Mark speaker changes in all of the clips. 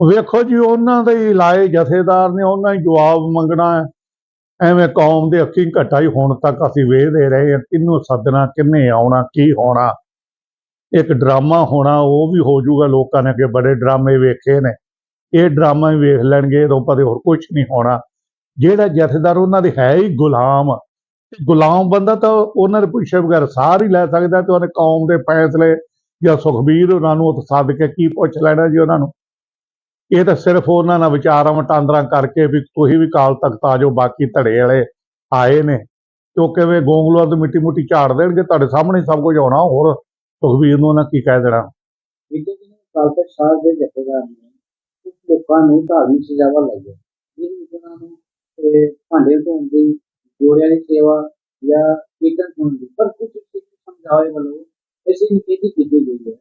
Speaker 1: ਵੇਖੋ ਜੀ, ਉਹਨਾਂ ਦੇ ਹੀ ਲਾਏ ਜਥੇਦਾਰ ਨੇ, ਉਹਨਾਂ ਹੀ ਜਵਾਬ ਮੰਗਣਾ ਹੈ। ਐਵੇਂ ਕੌਮ ਦੇ ਅੱਖੀਂ ਘਟਾ ਹੀ ਹੁਣ ਤੱਕ ਅਸੀਂ ਵੇਖਦੇ ਰਹੇ ਹਾਂ, ਕਿਹਨੂੰ ਸੱਦਣਾ ਕਿੰਨੇ ਆਉਣਾ, ਕੀ ਹੋਣਾ। ਇੱਕ ਡਰਾਮਾ ਹੋਣਾ, ਉਹ ਵੀ ਹੋ ਜਾਊਗਾ, ਲੋਕਾਂ ਨੇ ਕਿ ਬੜੇ ਡਰਾਮੇ ਵੇਖੇ ਨੇ। ਇਹ ਡਰਾਮਾ ਹੀ ਵੇਖ ਲੈਣਗੇ, ਇਹਦੋਂ ਪਤੇ ਹੋਰ ਕੁਝ ਨਹੀਂ ਹੋਣਾ। ਜਿਹੜਾ ਜਥੇਦਾਰ, ਉਹਨਾਂ ਦੇ ਹੈ ਹੀ ਗੁਲਾਮ। ਗੁਲਾਮ ਬੰਦਾ ਤਾਂ ਉਹਨਾਂ ਦੇ ਪੁੱਛੇ ਬਗੈਰ ਸਾਰ ਹੀ ਲੈ ਸਕਦਾ, ਤੇ ਉਹਨੇ ਕੌਮ ਦੇ ਫੈਸਲੇ ਜਾਂ ਸੁਖਬੀਰ ਉਹਨਾਂ ਨੂੰ ਉੱਥੇ ਸੱਦ ਕੇ ਕੀ ਪੁੱਛ ਲੈਣਾ ਜੀ ਉਹਨਾਂ ਨੂੰ। ਇਹ ਤਾਂ ਸਿਰਫ ਉਹਨਾਂ ਨਾਲ ਵਿਚਾਰਾਂ ਵਟਾਂਦਰਾ ਕਰਕੇ ਵੀ ਤੁਸੀਂ ਵੀ ਕਾਲ ਤਖ਼ਤ ਆ ਜਾਓ, ਬਾਕੀ ਧੜੇ ਵਾਲੇ ਆਏ ਨੇ। ਉਹ ਕਿਵੇਂ ਗੋਂਗਲੂਆਂ ਤੋਂ ਮਿੱਟੀ ਮੁੱਟੀ ਝਾੜ ਦੇਣਗੇ? ਤੁਹਾਡੇ ਸਾਹਮਣੇ ਸਭ ਕੁਝ ਹੋਣਾ ਹੋਰ ਸੁਖਬੀਰ ਨੂੰ ਉਹਨਾਂ ਕੀ ਕਹਿ ਦੇਣਾ?
Speaker 2: ਬੀਤੇ ਦਿਨ ਸਾਹਿਬ ਦੇ ਜਥੇਦਾਰ ਨੇ ਕੁਝ ਲੋਕਾਂ ਨੂੰ ਧਾਰਮਿਕ ਸਜ਼ਾਵਾਂ ਲਾਈਆਂ ਜਿਸ ਵਿੱਚ ਉਹਨਾਂ ਨੂੰ ਭਾਂਡੇ ਧੋਣ ਦੀ, ਜੋੜਿਆਂ ਦੀ ਸੇਵਾ ਜਾਂ ਕੀਰਤਨ ਸੁਣਨ ਦੀ। ਪਰ ਕੁਝ ਸਿੱਖ ਸਮਝਾਵੇ ਵੱਲੋਂ ਐਸੀ ਨੀਤੀ ਕੀਤੀ ਗਈ ਹੈ।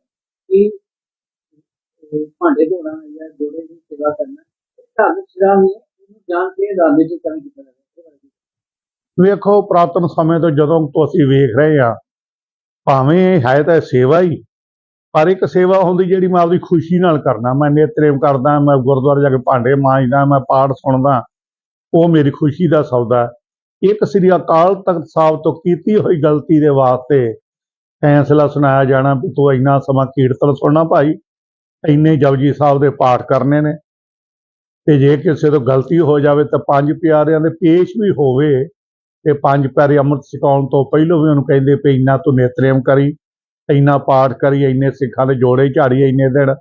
Speaker 2: ਅਹ, ਭਾਂਡੇ ਧੋਣਾ ਜਾਂ ਜੋੜੇ ਦੀ ਸੇਵਾ ਕਰਨਾ ਧਾਰਮਿਕ ਸਜ਼ਾ ਨਹੀਂ ਜਾਣ ਕੇ ਰਾਜਨੀਤਿਕ ਕਰਨ ਕੀਤਾ
Speaker 1: ਵੇਖੋ ਪ੍ਰਾਤਨ ਸਮੇਂ ਤੋਂ ਜਦੋਂ ਤੋਂ ਅਸੀਂ ਵੇਖ ਰਹੇ ਹਾਂ ਭਾਵੇਂ ਹੈ ਤਾਂ ਸੇਵਾ ਹੀ ਪਰ ਇੱਕ ਸੇਵਾ ਹੁੰਦੀ ਜਿਹੜੀ ਮੈਂ ਆਪਦੀ ਖੁਸ਼ੀ ਨਾਲ ਕਰਨਾ ਮੈਂ ਨੇਤਰੇਮ ਕਰਦਾ ਮੈਂ ਗੁਰਦੁਆਰੇ ਜਾ ਕੇ ਭਾਂਡੇ ਮਾਂਜਦਾ ਮੈਂ ਪਾਠ ਸੁਣਦਾ ਉਹ ਮੇਰੀ ਖੁਸ਼ੀ ਦਾ ਸੌਦਾ ਇੱਕ ਸ੍ਰੀ ਅਕਾਲ ਤਖਤ ਸਾਹਿਬ ਤੋਂ ਕੀਤੀ ਹੋਈ ਗਲਤੀ ਦੇ ਵਾਸਤੇ ਫੈਸਲਾ ਸੁਣਾਇਆ ਜਾਣਾ ਵੀ ਤੂੰ ਇੰਨਾ ਸਮਾਂ ਕੀਰਤਨ ਸੁਣਨਾ ਭਾਈ ਇੰਨੇ ਜਪਜੀ ਸਾਹਿਬ ਦੇ ਪਾਠ ਕਰਨੇ ਨੇ ਤੇ ਜੇ ਕਿਸੇ ਤੋਂ ਗਲਤੀ ਹੋ ਜਾਵੇ ਤਾਂ ਪੰਜ ਪਿਆਰਿਆਂ ਦੇ ਪੇਸ਼ ਵੀ ਹੋਵੇ ਤੇ ਪੰਜ ਪਿਆਰੇ ਅੰਮ੍ਰਿਤ ਛਕਾਉਣ ਤੋਂ ਪਹਿਲਾਂ ਵੀ ਉਹਨੂੰ ਕਹਿੰਦੇ ਪਈ ਇੰਨਾ ਤੂੰ ਨੇਤਰੇਮ ਕਰੀ, ਇੰਨਾ ਪਾਠ ਕਰੀ, ਇੰਨੇ ਸਿੱਖਾਂ ਦੇ ਜੋੜੇ ਝਾੜੀ, ਇੰਨੇ ਦਿਨ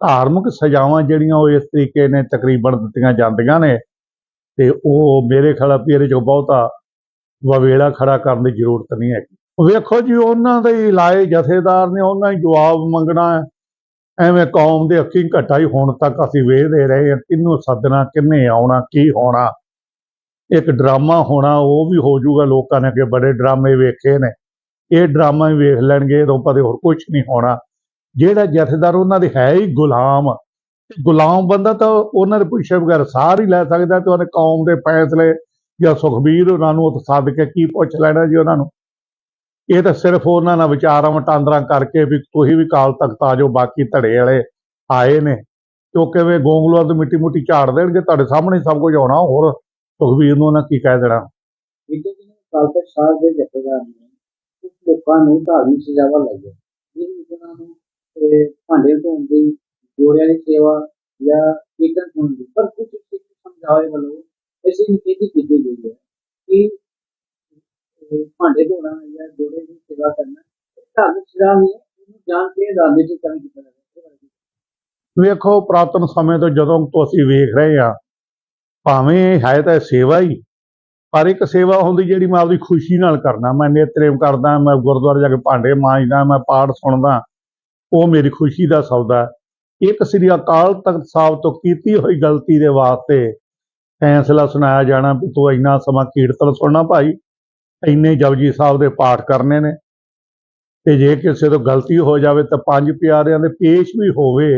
Speaker 1: ਧਾਰਮਿਕ ਸਜ਼ਾਵਾਂ ਜਿਹੜੀਆਂ ਉਹ ਇਸ ਤਰੀਕੇ ਨੇ ਤਕਰੀਬਨ ਦਿੱਤੀਆਂ ਜਾਂਦੀਆਂ ਨੇ ਤੇ ਉਹ ਮੇਰੇ ਖਿਆਲ ਵੀ ਇਹਦੇ ਚੋਂ ਬਹੁਤਾ ਵਵੇਲਾ ਖੜਾ ਕਰਨ ਦੀ ਜ਼ਰੂਰਤ ਨਹੀਂ ਹੈਗੀ। ਵੇਖੋ ਜੀ, ਉਹਨਾਂ ਦੇ ਹੀ ਲਾਏ ਜਥੇਦਾਰ ਨੇ, ਉਹਨਾਂ ਹੀ ਜਵਾਬ ਮੰਗਣਾ ਹੈ। ਐਵੇਂ ਕੌਮ ਦੇ ਅੱਖੀਂ ਘਟਾਈ ਹੀ ਹੁਣ ਤੱਕ ਅਸੀਂ ਵੇਖਦੇ ਰਹੇ ਹਾਂ ਕਿਹਨੂੰ ਸੱਦਣਾ ਕਿੰਨੇ ਆਉਣਾ, ਕੀ ਹੋਣਾ। ਇੱਕ ਡਰਾਮਾ ਹੋਣਾ, ਉਹ ਵੀ ਹੋ ਜਾਊਗਾ, ਲੋਕਾਂ ਨੇ ਕਿ ਬੜੇ ਡਰਾਮੇ ਵੇਖੇ ਨੇ। ਇਹ ਡਰਾਮਾ ਵੀ ਵੇਖ ਲੈਣਗੇ ਇਹਦੋਂ ਪਤਾ ਹੋਰ ਕੁਝ ਨਹੀਂ ਹੋਣਾ। ਜਿਹੜਾ ਜਥੇਦਾਰ, ਉਹਨਾਂ ਦੇ ਹੈ ਹੀ ਗੁਲਾਮ। ਗੁਲਾਮ ਬੰਦਾ ਤਾਂ ਉਹਨਾਂ ਦੇ ਪੁੱਛੇ ਬਗੈਰ ਸਾਰ ਹੀ ਲੈ ਸਕਦਾ ਤੇ ਉਹਨੇ ਕੌਮ ਦੇ ਫੈਸਲੇ ਜਾਂ ਸੁਖਬੀਰ ਉਹਨਾਂ ਨੂੰ ਉੱਥੇ ਸੱਦ ਕੇ ਕੀ ਪੁੱਛ ਲੈਣਾ ਜੀ ਉਹਨਾਂ ਨੂੰ। ਇਹ ਤਾਂ ਸਿਰਫ ਉਹਨਾਂ ਨਾਲ ਵਿਚਾਰਾਂ ਵਟਾਂਦਰਾ ਕਰਕੇ ਵੀ ਤੁਸੀਂ ਵੀ ਕਾਲ ਤੱਕ ਆ ਜਾਓ, ਬਾਕੀ ਧੜੇ ਵਾਲੇ ਆਏ ਨੇ। ਤੇ ਉਹ ਗੋਂਗਲੂਆਂ ਤੋਂ ਮਿੱਟੀ ਮੁੱਟੀ ਝਾੜ ਦੇਣਗੇ? ਤੁਹਾਡੇ ਸਾਹਮਣੇ ਸਭ ਕੁਝ ਹੋਣਾ ਹੋਰ ਸੁਖਬੀਰ ਨੂੰ ਉਹਨਾਂ ਕੀ ਕਹਿ ਦੇਣਾ?
Speaker 2: ਬੀਤੇ ਦਿਨ ਸਾਹਿਬ ਦੇ ਜਥੇਦਾਰ ਨੇ, ਕੁਝ ਲੋਕਾਂ ਨੂੰ ਧਾਰਮਿਕ ਸਜ਼ਾਵਾਂ ਲਾਈਆਂ। ਜਿਸ ਵਿੱਚ ਉਹਨਾਂ ਨੂੰ ਭਾਂਡੇ ਧੋਣ ਦੀ, ਜੋੜਿਆਂ ਦੀ ਸੇਵਾ ਜਾਂ ਕੀਰਤਨ ਸੁਣਨ ਦੀ, ਪਰ ਕੁਝ ਸਿੱਖ ਸਮਝਾਵੇ ਵੱਲੋਂ ਐਸੀ ਨੀਤੀ ਕੀਤੀ ਗਈ ਹੈ। ਭਾਂਡੇ ਧੋਣਾ ਜਾਂ ਜੋੜੇ ਦੀ ਸੇਵਾ ਕਰਨਾ ਧਾਰਮਿਕ ਸਜ਼ਾ ਨਹੀਂ ਜਾਣ ਕੇ ਰਾਜਨੀਤਿਕ ਕਰਨ ਕੀਤਾ ਜਾਂਦਾ
Speaker 1: ਵੇਖੋ, ਪ੍ਰਾਤਨ ਸਮੇਂ ਤੋਂ ਜਦੋਂ ਤੋਂ ਅਸੀਂ ਵੇਖ ਰਹੇ ਹਾਂ, ਭਾਵੇਂ ਹੈ ਤਾਂ ਸੇਵਾ ਹੀ, ਪਰ ਇੱਕ ਸੇਵਾ ਹੁੰਦੀ ਜਿਹੜੀ ਮੈਂ ਆਪਦੀ ਖੁਸ਼ੀ ਨਾਲ ਕਰਨਾ ਮੈਂ ਨੇਤਰੇਮ ਕਰਦਾ, ਮੈਂ ਗੁਰਦੁਆਰੇ ਜਾ ਕੇ ਭਾਂਡੇ ਮਾਂਜਦਾ, ਮੈਂ ਪਾਠ ਸੁਣਦਾ, ਉਹ ਮੇਰੀ ਖੁਸ਼ੀ ਦਾ ਸੌਦਾ ਇੱਕ ਸ੍ਰੀ ਅਕਾਲ ਤਖਤ ਸਾਹਿਬ ਤੋਂ ਕੀਤੀ ਹੋਈ ਗਲਤੀ ਦੇ ਵਾਸਤੇ ਫੈਸਲਾ ਸੁਣਾਇਆ ਜਾਣਾ ਵੀ ਤੂੰ ਇੰਨਾ ਸਮਾਂ ਕੀਰਤਨ ਸੁਣਨਾ ਭਾਈ ਇੰਨੇ ਜਪਜੀ ਸਾਹਿਬ ਦੇ ਪਾਠ ਕਰਨੇ ਨੇ ਤੇ ਜੇ ਕਿਸੇ ਤੋਂ ਗਲਤੀ ਹੋ ਜਾਵੇ ਤਾਂ ਪੰਜ ਪਿਆਰਿਆਂ ਦੇ ਪੇਸ਼ ਵੀ ਹੋਵੇ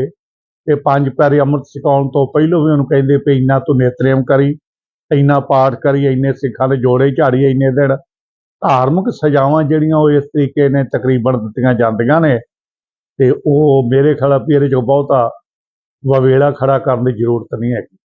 Speaker 1: ਤੇ ਪੰਜ ਪਿਆਰੇ ਅੰਮ੍ਰਿਤ ਛਕਾਉਣ ਤੋਂ ਪਹਿਲਾਂ ਵੀ ਉਹਨੂੰ ਕਹਿੰਦੇ ਪਈ ਇੰਨਾ ਤੂੰ ਨੇਤਰੇਮ ਕਰੀ, ਇੰਨਾ ਪਾਠ ਕਰੀ, ਇੰਨੇ ਸਿੱਖਾਂ ਦੇ ਜੋੜੇ ਝਾੜੀ, ਇੰਨੇ ਦਿਨ ਧਾਰਮਿਕ ਸਜ਼ਾਵਾਂ ਜਿਹੜੀਆਂ ਉਹ ਇਸ ਤਰੀਕੇ ਨੇ ਤਕਰੀਬਨ ਦਿੱਤੀਆਂ ਜਾਂਦੀਆਂ ਨੇ ਤੇ ਉਹ ਮੇਰੇ ਖਿਆਲ ਵੀ ਇਹਦੇ ਚੋਂ ਬਹੁਤਾ ਵਵੇਲਾ ਖੜਾ ਕਰਨ ਦੀ ਜ਼ਰੂਰਤ ਨਹੀਂ ਹੈਗੀ।